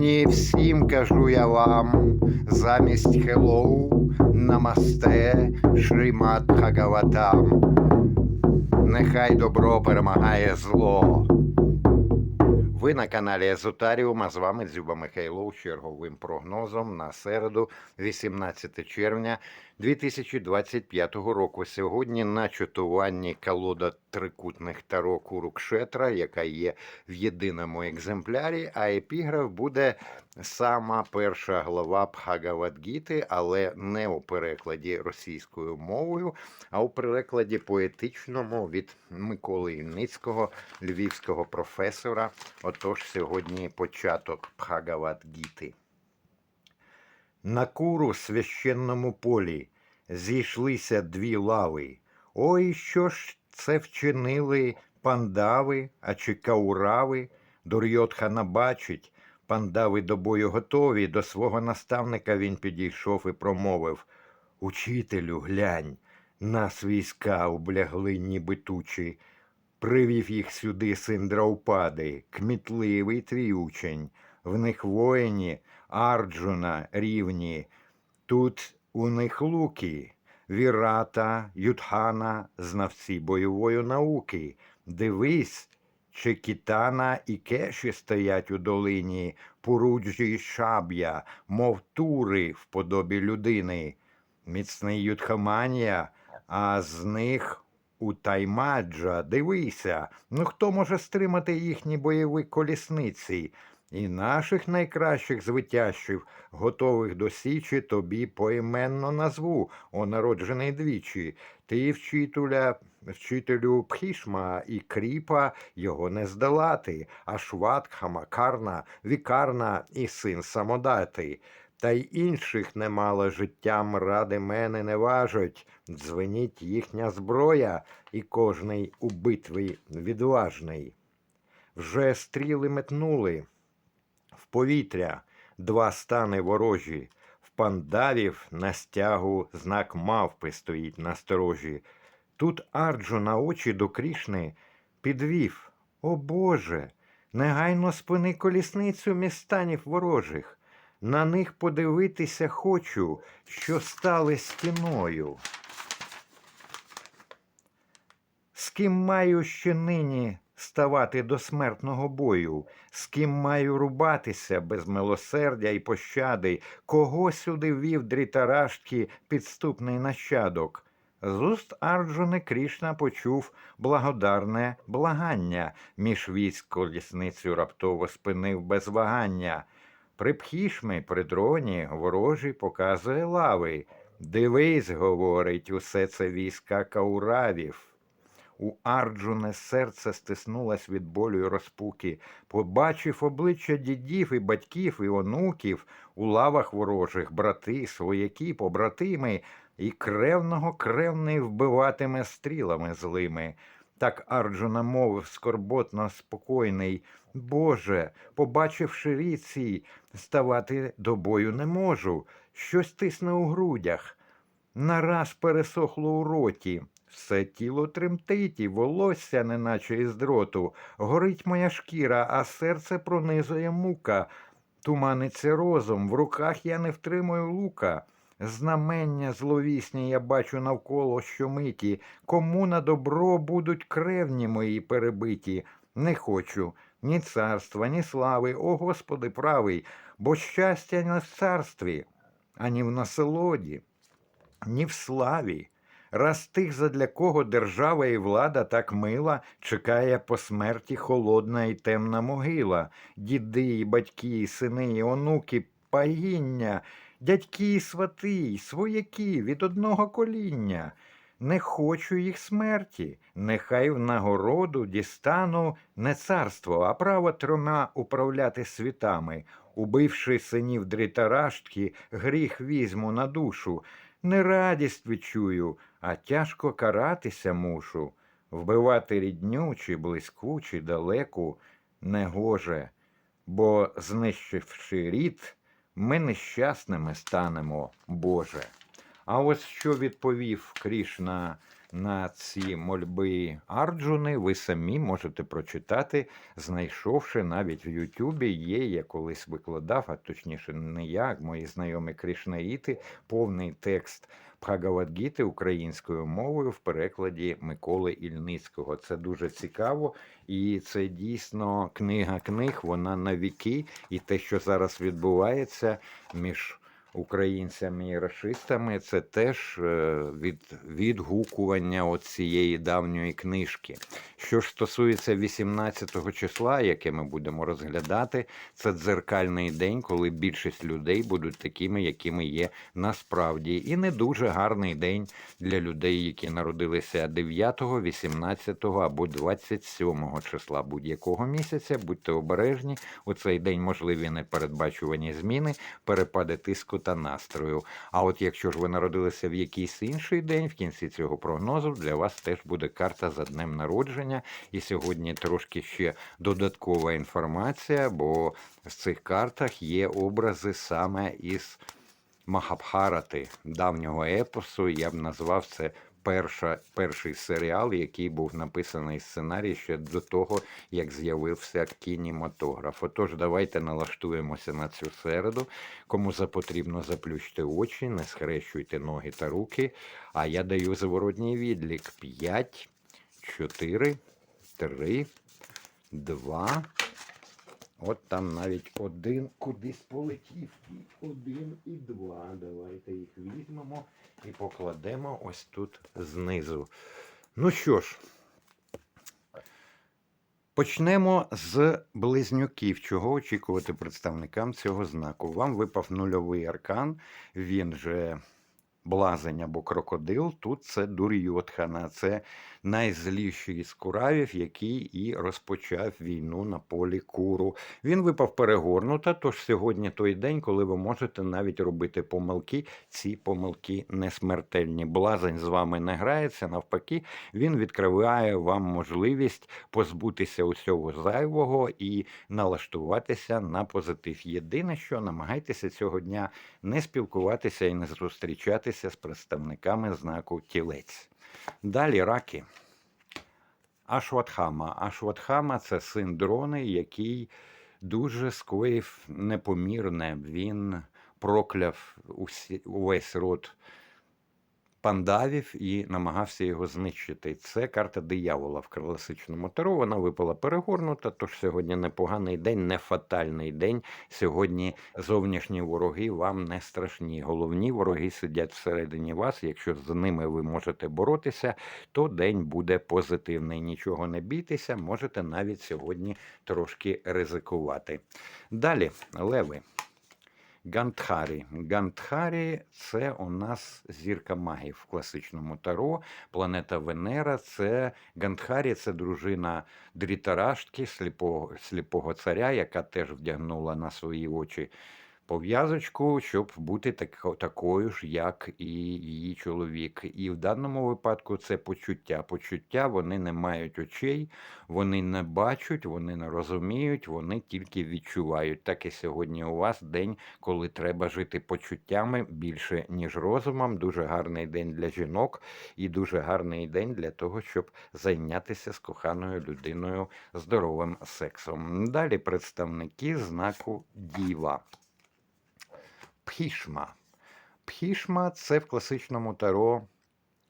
Сьогодні всім кажу я вам замість хеллоу намасте Шримат Хагаватам. Нехай добро перемагає зло. Ви на каналі Езотаріум, а з вами Дзюба Михайлов з черговим прогнозом на середу, 18 червня 2025 року. Сьогодні на чатуванні колода трикутних таро Курукшетра, яка є в єдиному екземплярі, а епіграф буде сама перша глава Бхагавадгіти, але не у перекладі російською мовою, а у перекладі поетичному від Миколи Ільницького, львівського професора. Отож, сьогодні початок Бхагавадгіти. На куру священному полі зійшлися дві лави. Ой, що ж це вчинили пандави, а чи каурави? Дурйотхана бачить, пандави до бою готові. До свого наставника він підійшов і промовив Учителю, глянь, нас війська облягли, ніби тучі. Привів їх сюди син Драупади, кмітливий твій учень. В них воїні, Арджуна рівні. Тут у них луки, Вірата, Юдхана, знавці бойової науки. Дивись, чи Кітана і Кеші стоять у долині, Пуруджі й шаб'я, мов тури в подобі людини. Міцний Юдхаманія, а з них у Таймаджа, дивися, ну хто може стримати їхні бойові колісниці? І наших найкращих звитящів, готових до січі, тобі поіменно назву, о народжений двічі. Ти, вчителя, вчителю Пхішма і кріпа його не здолати, а Шватха, Макарна, Вікарна і син самодати. Та й інших немало життям ради мене не важать. Дзвеніть їхня зброя, і кожний у битві відважний. Вже стріли метнули в повітря два стани ворожі. В пандавів на стягу знак мавпи стоїть на сторожі. Тут Арджуна очі до Крішни підвів. О Боже, негайно спини колісницю містанів ворожих. На них подивитися хочу, що стали стіною. З ким маю ще нині ставати до смертного бою, з ким маю рубатися без милосердя і пощади, кого сюди вів дрітараштки підступний нащадок. З уст Арджуни Крішна почув благодарне благання, між військ колісницю раптово спинив без вагання. При пхішми, при дроні ворожий показує лави. Дивись, говорить, усе це війська кауравів. У Арджуне серце стиснулось від болю й розпуки. Побачив обличчя дідів і батьків і онуків у лавах ворожих, брати, свояки, побратими, і кревного кревний вбиватиме стрілами злими. Так Арджуна мовив скорботно спокійний. Боже, побачивши ріці, ставати до бою не можу. Щось тисне у грудях. Нараз пересохло у роті. Все тіло тремтить, і волосся, неначе із дроту. Горить моя шкіра, а серце пронизує мука. Туманиться розум, в руках я не втримую лука. Знамення зловісні я бачу навколо щомиті. Кому на добро будуть кревні мої перебиті. Не хочу ні царства, ні слави, о Господи правий, бо щастя не в царстві, ані в насолоді, ні в славі. Раз тих, задля кого держава і влада так мила, чекає по смерті холодна і темна могила, діди, і батьки, і сини, і онуки, пагіння, дядьки, свати, свояки від одного коління. Не хочу їх смерті, нехай в нагороду дістану не царство, а право трьома управляти світами. Убивши синів дрітараштки, гріх візьму на душу. Не радість відчую, а тяжко каратися мушу. Вбивати рідню чи близьку, чи далеку не гоже, бо, знищивши рід, ми нещасними станемо, Боже. А ось що відповів Крішна на ці мольби Арджуни, ви самі можете прочитати, знайшовши навіть в Ютубі. Є, я колись викладав, а точніше, не я, а мої знайомі кришнаїти, повний текст Бхагавадгіти українською мовою в перекладі Миколи Ільницького. Це дуже цікаво, і це дійсно книга книг. Вона на віки, і те, що зараз відбувається між українцями і расистами, це теж е, від, відгукування цієї давньої книжки. Що ж стосується 18 числа, яке ми будемо розглядати, це дзеркальний день, коли більшість людей будуть такими, якими є насправді. І не дуже гарний день для людей, які народилися 9, 18 або 27 числа будь-якого місяця. Будьте обережні. У цей день можливі непередбачувані зміни, перепади тиску та настрою. А от якщо ж ви народилися в якийсь інший день, в кінці цього прогнозу для вас теж буде карта за днем народження. І сьогодні трошки ще додаткова інформація, бо в цих картах є образи саме із Махабхарати, давнього епосу. Я б назвав це. Перша, перший серіал, який був написаний сценарій ще до того, як з'явився кінематограф. Отож, давайте налаштуємося на цю середу. Кому запотрібно, заплющте очі, не схрещуйте ноги та руки. А я даю зворотній відлік: 5, 4, 3, 2. От там навіть один кудись полетів. І один, і два. Давайте їх візьмемо і покладемо ось тут знизу. Ну що ж, почнемо з близнюків. Чого очікувати представникам цього знаку? Вам випав нульовий аркан, він же блазень або крокодил. Тут це Дур'йотхана, це найзліший із куравів, який і розпочав війну на полі куру. Він випав перегорнута, тож сьогодні той день, коли ви можете навіть робити помилки. Ці помилки не смертельні. Блазень з вами не грається, навпаки, він відкриває вам можливість позбутися усього зайвого і налаштуватися на позитив. Єдине, що намагайтеся цього дня не спілкуватися і не зустрічатися з представниками знаку тілець. Далі раки. Ашватхама. Ашватхама це син дрони, який дуже скоїв непомірне. Він прокляв усі, увесь род пандавів і намагався його знищити. Це карта диявола в класичному таро. Вона випала перегорнута, тож сьогодні непоганий день, не фатальний день. Сьогодні зовнішні вороги вам не страшні. Головні вороги сидять всередині вас. Якщо з ними ви можете боротися, то день буде позитивний. Нічого не бійтеся, можете навіть сьогодні трошки ризикувати. Далі, леви. Гантхарі. Гандхарі це у нас зірка магів в класичному таро. Планета Венера. Це Гандхарі це дружина Дрітараштки, сліпого, сліпого царя, яка теж вдягнула на свої очі пов'язочку, щоб бути так, такою ж, як і її чоловік. І в даному випадку це почуття. Почуття вони не мають очей, вони не бачать, вони не розуміють, вони тільки відчувають. Так і сьогодні у вас день, коли треба жити почуттями більше, ніж розумом. Дуже гарний день для жінок і дуже гарний день для того, щоб зайнятися з коханою людиною здоровим сексом. Далі представники знаку Діва. Пхішма. Пхішма це в класичному таро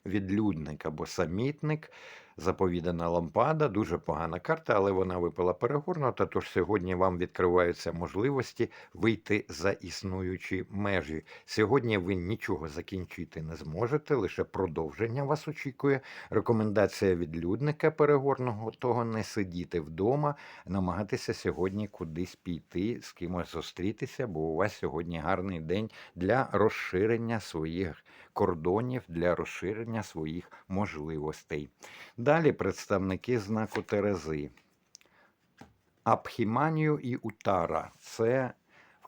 відлюдник або самітник, заповідана лампада, дуже погана карта, але вона випала перегорнута. Тож сьогодні вам відкриваються можливості вийти за існуючі межі. Сьогодні ви нічого закінчити не зможете, лише продовження вас очікує. Рекомендація відлюдника перегорного того не сидіти вдома, намагатися сьогодні кудись піти, з кимось зустрітися, бо у вас сьогодні гарний день для розширення своїх кордонів, для розширення своїх можливостей. Далі представники знаку Терези. Абхіманію і Утара. Це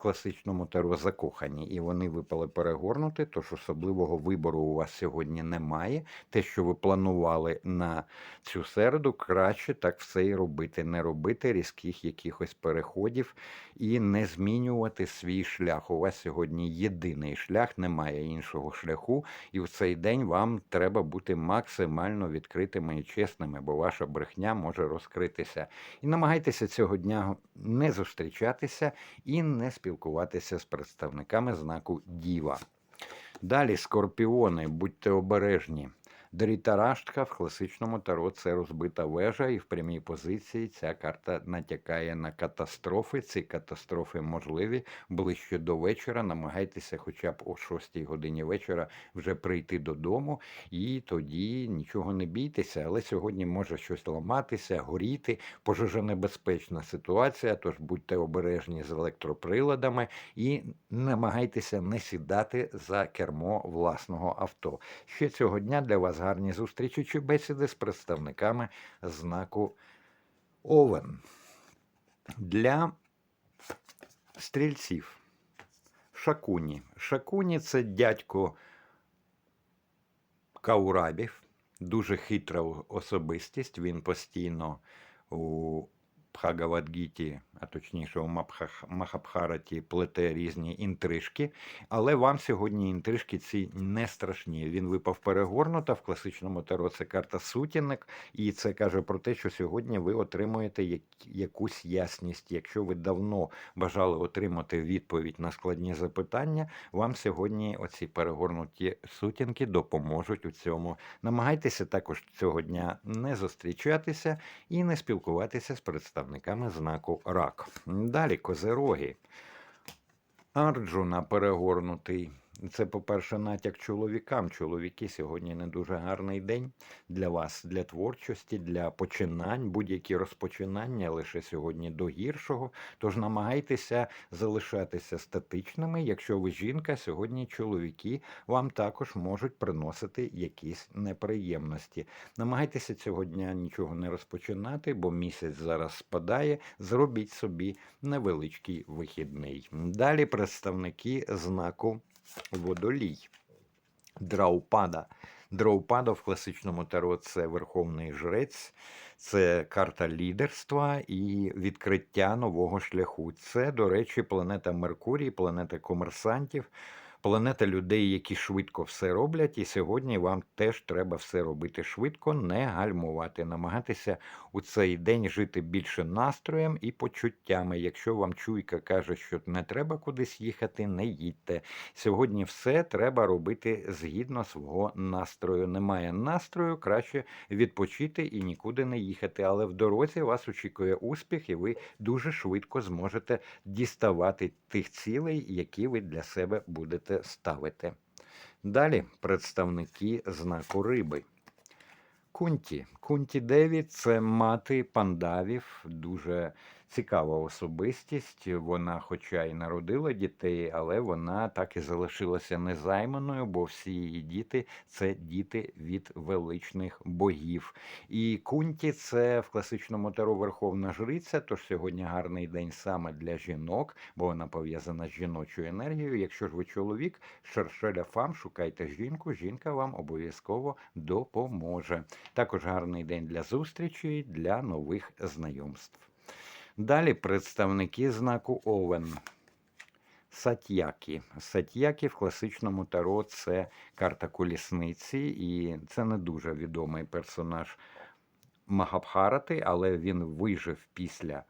класичному таро закохані, і вони випали перегорнути, тож особливого вибору у вас сьогодні немає. Те, що ви планували на цю середу, краще так все і робити. Не робити різких якихось переходів і не змінювати свій шлях. У вас сьогодні єдиний шлях, немає іншого шляху, і в цей день вам треба бути максимально відкритими і чесними, бо ваша брехня може розкритися. І намагайтеся цього дня не зустрічатися і не спілкуватися з представниками знаку Діва. Далі скорпіони, будьте обережні. Дрітараштка в класичному таро це розбита вежа, і в прямій позиції ця карта натякає на катастрофи. Ці катастрофи можливі ближче до вечора. Намагайтеся, хоча б о 6 годині вечора, вже прийти додому, і тоді нічого не бійтеся. Але сьогодні може щось ламатися, горіти. Пожежонебезпечна ситуація. Тож будьте обережні з електроприладами і намагайтеся не сідати за кермо власного авто. Ще цього дня для вас гарні зустрічі чи бесіди з представниками знаку Овен. Для стрільців. Шакуні. Шакуні це дядько Каурабів, дуже хитра особистість. Він постійно у Бхагавадгіті, а точніше у Махабхараті плете різні інтрижки, але вам сьогодні інтрижки ці не страшні. Він випав перегорнута в класичному таро. Це карта сутінник, і це каже про те, що сьогодні ви отримуєте як, якусь ясність. Якщо ви давно бажали отримати відповідь на складні запитання, вам сьогодні оці перегорнуті сутінки допоможуть у цьому. Намагайтеся також цього дня не зустрічатися і не спілкуватися з представниками знаку рак. Далі козероги. Арджуна перегорнутий. Це, по-перше, натяк чоловікам. Чоловіки сьогодні не дуже гарний день для вас, для творчості, для починань, будь-які розпочинання лише сьогодні до гіршого. Тож намагайтеся залишатися статичними. Якщо ви жінка, сьогодні чоловіки вам також можуть приносити якісь неприємності. Намагайтеся цього дня нічого не розпочинати, бо місяць зараз спадає. Зробіть собі невеличкий вихідний. Далі представники знаку водолій. Драупада. Драупада в класичному таро це верховний жрець, це карта лідерства і відкриття нового шляху. Це, до речі, планета Меркурій, планета комерсантів, планета людей, які швидко все роблять. І сьогодні вам теж треба все робити швидко, не гальмувати, намагатися у цей день жити більше настроєм і почуттями. Якщо вам чуйка каже, що не треба кудись їхати, не їдьте. Сьогодні все треба робити згідно свого настрою. Немає настрою, краще відпочити і нікуди не їхати. Але в дорозі вас очікує успіх, і ви дуже швидко зможете діставати тих цілей, які ви для себе будете ставити. Далі представники знаку риби. Кунті. Кунті Деві це мати пандавів, дуже цікава особистість. Вона, хоча й народила дітей, але вона так і залишилася незайманою, бо всі її діти це діти від величних богів. І Кунті це в класичному таро верховна жриця. Тож сьогодні гарний день саме для жінок, бо вона пов'язана з жіночою енергією. Якщо ж ви чоловік, шершеля фам, шукайте жінку, жінка вам обов'язково допоможе. Також гарний день для зустрічі, для нових знайомств. Далі представники знаку Овен. Сатьякі. Сатьякі в класичному таро це карта колісниці, і це не дуже відомий персонаж Магабхарати, але він вижив після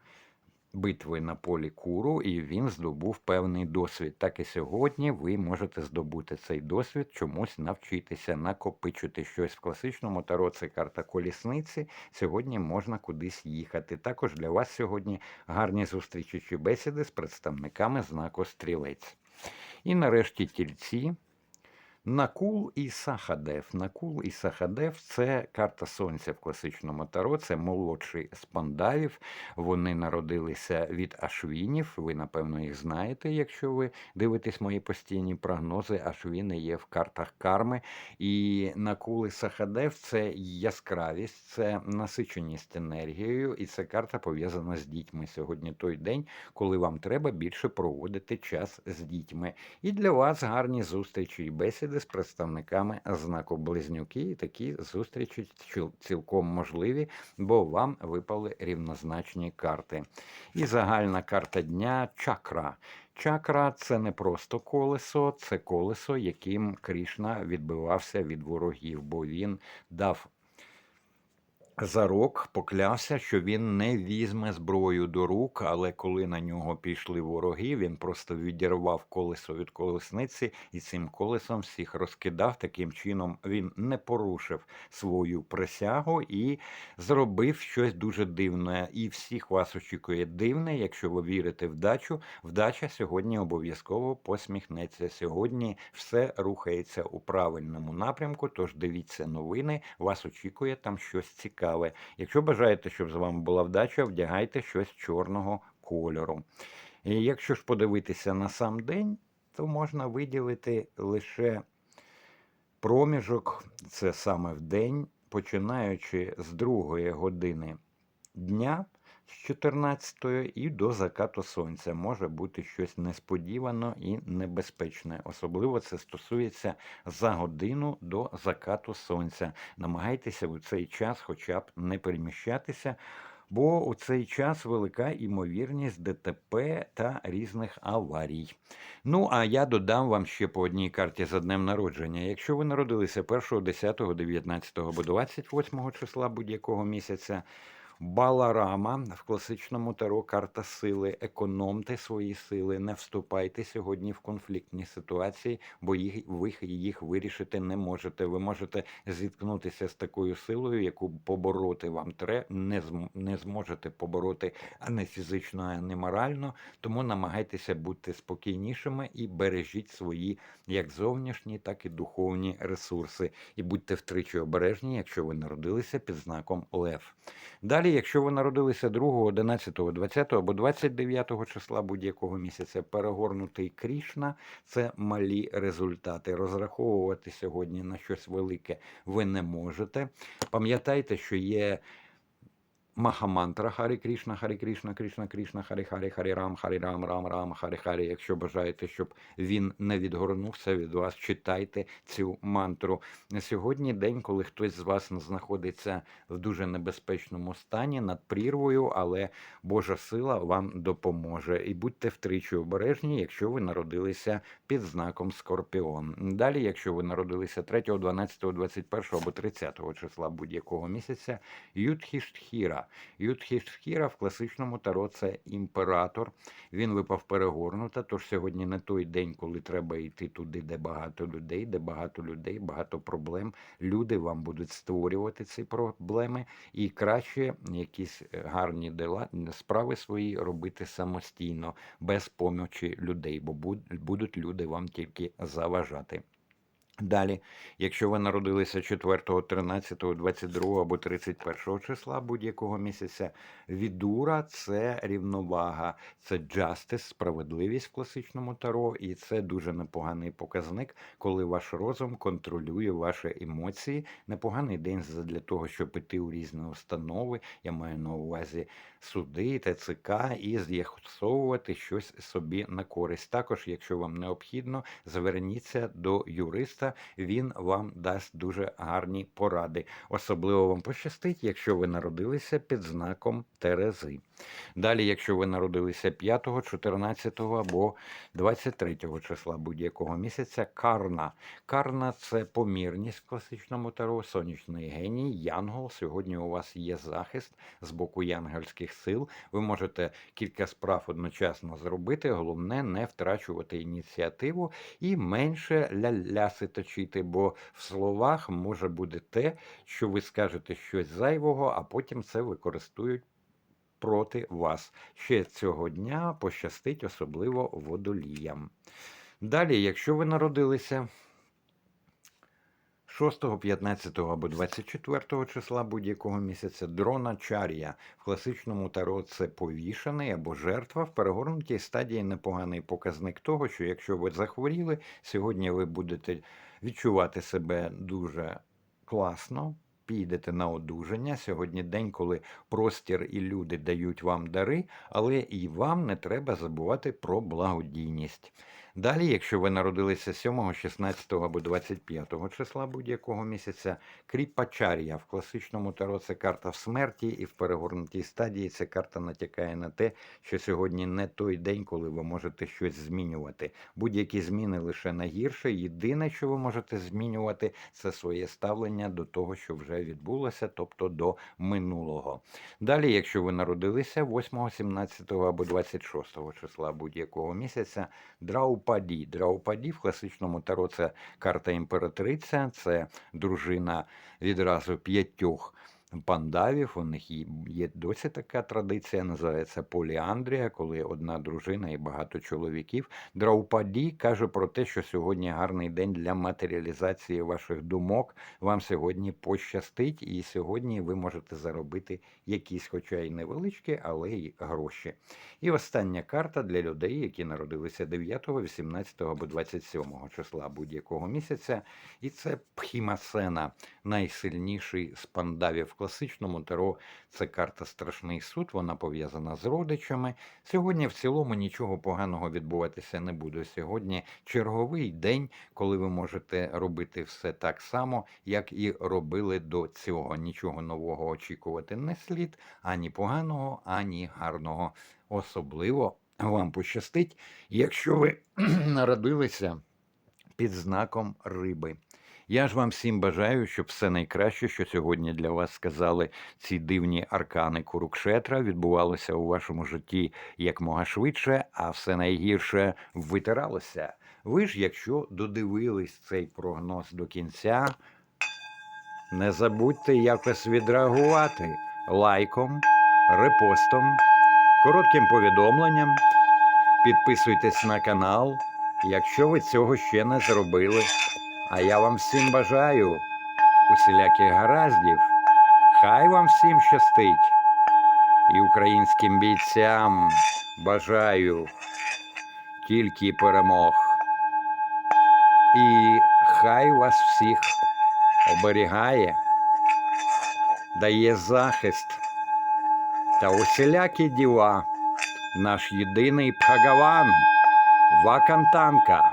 битви на полі Куру, і він здобув певний досвід. Так і сьогодні ви можете здобути цей досвід, чомусь навчитися, накопичити щось в класичному таро. Це карта колісниці. Сьогодні можна кудись їхати. Також для вас сьогодні гарні зустрічі чи бесіди з представниками знаку стрілець. І нарешті тільці. Накул і Сахадев. Накул і Сахадев це карта сонця в класичному таро. Це молодший з пандавів. Вони народилися від ашвінів. Ви, напевно, їх знаєте, якщо ви дивитесь мої постійні прогнози. Ашвіни є в картах карми. І Накул і Сахадев це яскравість, це насиченість енергією, і ця карта пов'язана з дітьми. Сьогодні той день, коли вам треба більше проводити час з дітьми. І для вас гарні зустрічі і бесіди з представниками знаку Близнюки. І такі зустрічі цілком можливі, бо вам випали рівнозначні карти. І загальна карта дня чакра. Чакра це не просто колесо, це колесо, яким Крішна відбивався від ворогів, бо він дав Зарок поклявся, що він не візьме зброю до рук, але коли на нього пішли вороги, він просто відірвав колесо від колесниці і цим колесом всіх розкидав. Таким чином він не порушив свою присягу і зробив щось дуже дивне. І всіх вас очікує дивне. Якщо ви вірите в дачу, вдача сьогодні обов'язково посміхнеться. Сьогодні все рухається у правильному напрямку. Тож дивіться новини, вас очікує там щось цікаве. Якщо бажаєте, щоб з вами була вдача, вдягайте щось чорного кольору. І якщо ж подивитися на сам день, то можна виділити лише проміжок, це саме в день, починаючи з другої години дня. З 14 і до закату сонця може бути щось несподівано і небезпечне. Особливо це стосується за годину до закату сонця. Намагайтеся у цей час, хоча б не переміщатися, бо у цей час велика імовірність ДТП та різних аварій. Ну, а я додам вам ще по одній карті за днем народження. Якщо ви народилися 1, 10, 19 або 28 числа будь-якого місяця. Баларама в класичному таро карта сили. Економте свої сили, не вступайте сьогодні в конфліктні ситуації, бо їх ви їх вирішити не можете. Ви можете зіткнутися з такою силою, яку побороти вам тре, не зм- не зможете побороти а не фізично, а не морально. Тому намагайтеся бути спокійнішими і бережіть свої як зовнішні, так і духовні ресурси. І будьте втричі обережні, якщо ви народилися під знаком Лев. Далі, якщо ви народилися 2, 11, 20 або 29 числа будь-якого місяця, перегорнутий Крішна це малі результати. Розраховувати сьогодні на щось велике ви не можете. Пам'ятайте, що є. Махамантра Харі Крішна, Харі Крішна, Крішна, Крішна, Харі Харі, Харі Рам, Харі Рам, Рам, Рам, Харі Харі. Якщо бажаєте, щоб він не відгорнувся від вас, читайте цю мантру. На сьогодні день, коли хтось з вас знаходиться в дуже небезпечному стані над прірвою, але Божа сила вам допоможе. І будьте втричі обережні, якщо ви народилися під знаком Скорпіон. Далі, якщо ви народилися 3, 12, 21 або 30 числа будь-якого місяця, Юдхіштхіра в класичному таро це імператор. Він випав перегорнута, тож сьогодні не той день, коли треба йти туди, де багато людей, де багато людей, багато проблем. Люди вам будуть створювати ці проблеми, і краще якісь гарні дела, справи свої робити самостійно, без помочі людей, бо будуть люди вам тільки заважати. Далі, якщо ви народилися 4, 13, 22 або 31 числа будь-якого місяця, відура це рівновага, це justice, справедливість в класичному таро, і це дуже непоганий показник, коли ваш розум контролює ваші емоції. Непоганий день для того, щоб іти у різні установи. Я маю на увазі суди, ТЦК і з'ясовувати щось собі на користь. Також, якщо вам необхідно, зверніться до юриста, він вам дасть дуже гарні поради. Особливо вам пощастить, якщо ви народилися під знаком Терези. Далі, якщо ви народилися 5, 14 або 23 числа будь-якого місяця, карна. Карна це помірність в класичному таро, сонячний геній, янгол. Сьогодні у вас є захист з боку янгельських сил. Ви можете кілька справ одночасно зробити. Головне не втрачувати ініціативу і менше ля-ляси точити, бо в словах може бути те, що ви скажете щось зайвого, а потім це використають проти вас. Ще цього дня пощастить особливо водоліям. Далі, якщо ви народилися 6, 15 або 24 числа будь-якого місяця дрона чарія. В класичному таро це повішений або жертва. В перегорнутій стадії непоганий показник того, що якщо ви захворіли, сьогодні ви будете відчувати себе дуже класно. Підете на одужання. Сьогодні день, коли простір і люди дають вам дари, але і вам не треба забувати про благодійність. Далі, якщо ви народилися 7, 16 або 25 числа будь-якого місяця, кріпачарія в класичному таро це карта в смерті, і в перегорнутій стадії ця карта натякає на те, що сьогодні не той день, коли ви можете щось змінювати. Будь-які зміни лише на гірше. Єдине, що ви можете змінювати, це своє ставлення до того, що вже відбулося, тобто до минулого. Далі, якщо ви народилися 8, 17 або 26 числа будь-якого місяця, Драупаді. Драупаді в класичному таро це карта імператриця, це дружина відразу п'ятьох пандавів. У них є- досі така традиція, називається поліандрія, коли одна дружина і багато чоловіків. Драупаді каже про те, що сьогодні гарний день для матеріалізації ваших думок. Вам сьогодні пощастить, і сьогодні ви можете заробити якісь, хоча й невеличкі, але й гроші. І остання карта для людей, які народилися 9, 18 або 27 числа будь-якого місяця. І це Пхімасена, найсильніший з пандавів класичному таро. Це карта Страшний суд. Вона пов'язана з родичами. Сьогодні в цілому нічого поганого відбуватися не буде. Сьогодні черговий день, коли ви можете робити все так само, як і робили до цього. Нічого нового очікувати не слід, ані поганого, ані гарного. Особливо вам пощастить, якщо ви народилися під знаком риби. Я ж вам всім бажаю, щоб все найкраще, що сьогодні для вас сказали ці дивні аркани Курукшетра, відбувалося у вашому житті якмога швидше, а все найгірше витиралося. Ви ж, якщо додивились цей прогноз до кінця, не забудьте якось відреагувати лайком, репостом, коротким повідомленням. Підписуйтесь на канал, якщо ви цього ще не зробили. А я вам всім бажаю усіляких гараздів. Хай вам всім щастить. І українським бійцям бажаю тільки перемог. І хай вас всіх оберігає, дає захист та усілякі діла наш єдиний Бхагаван Вакантанка,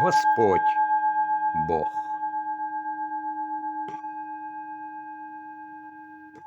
Господь Бог.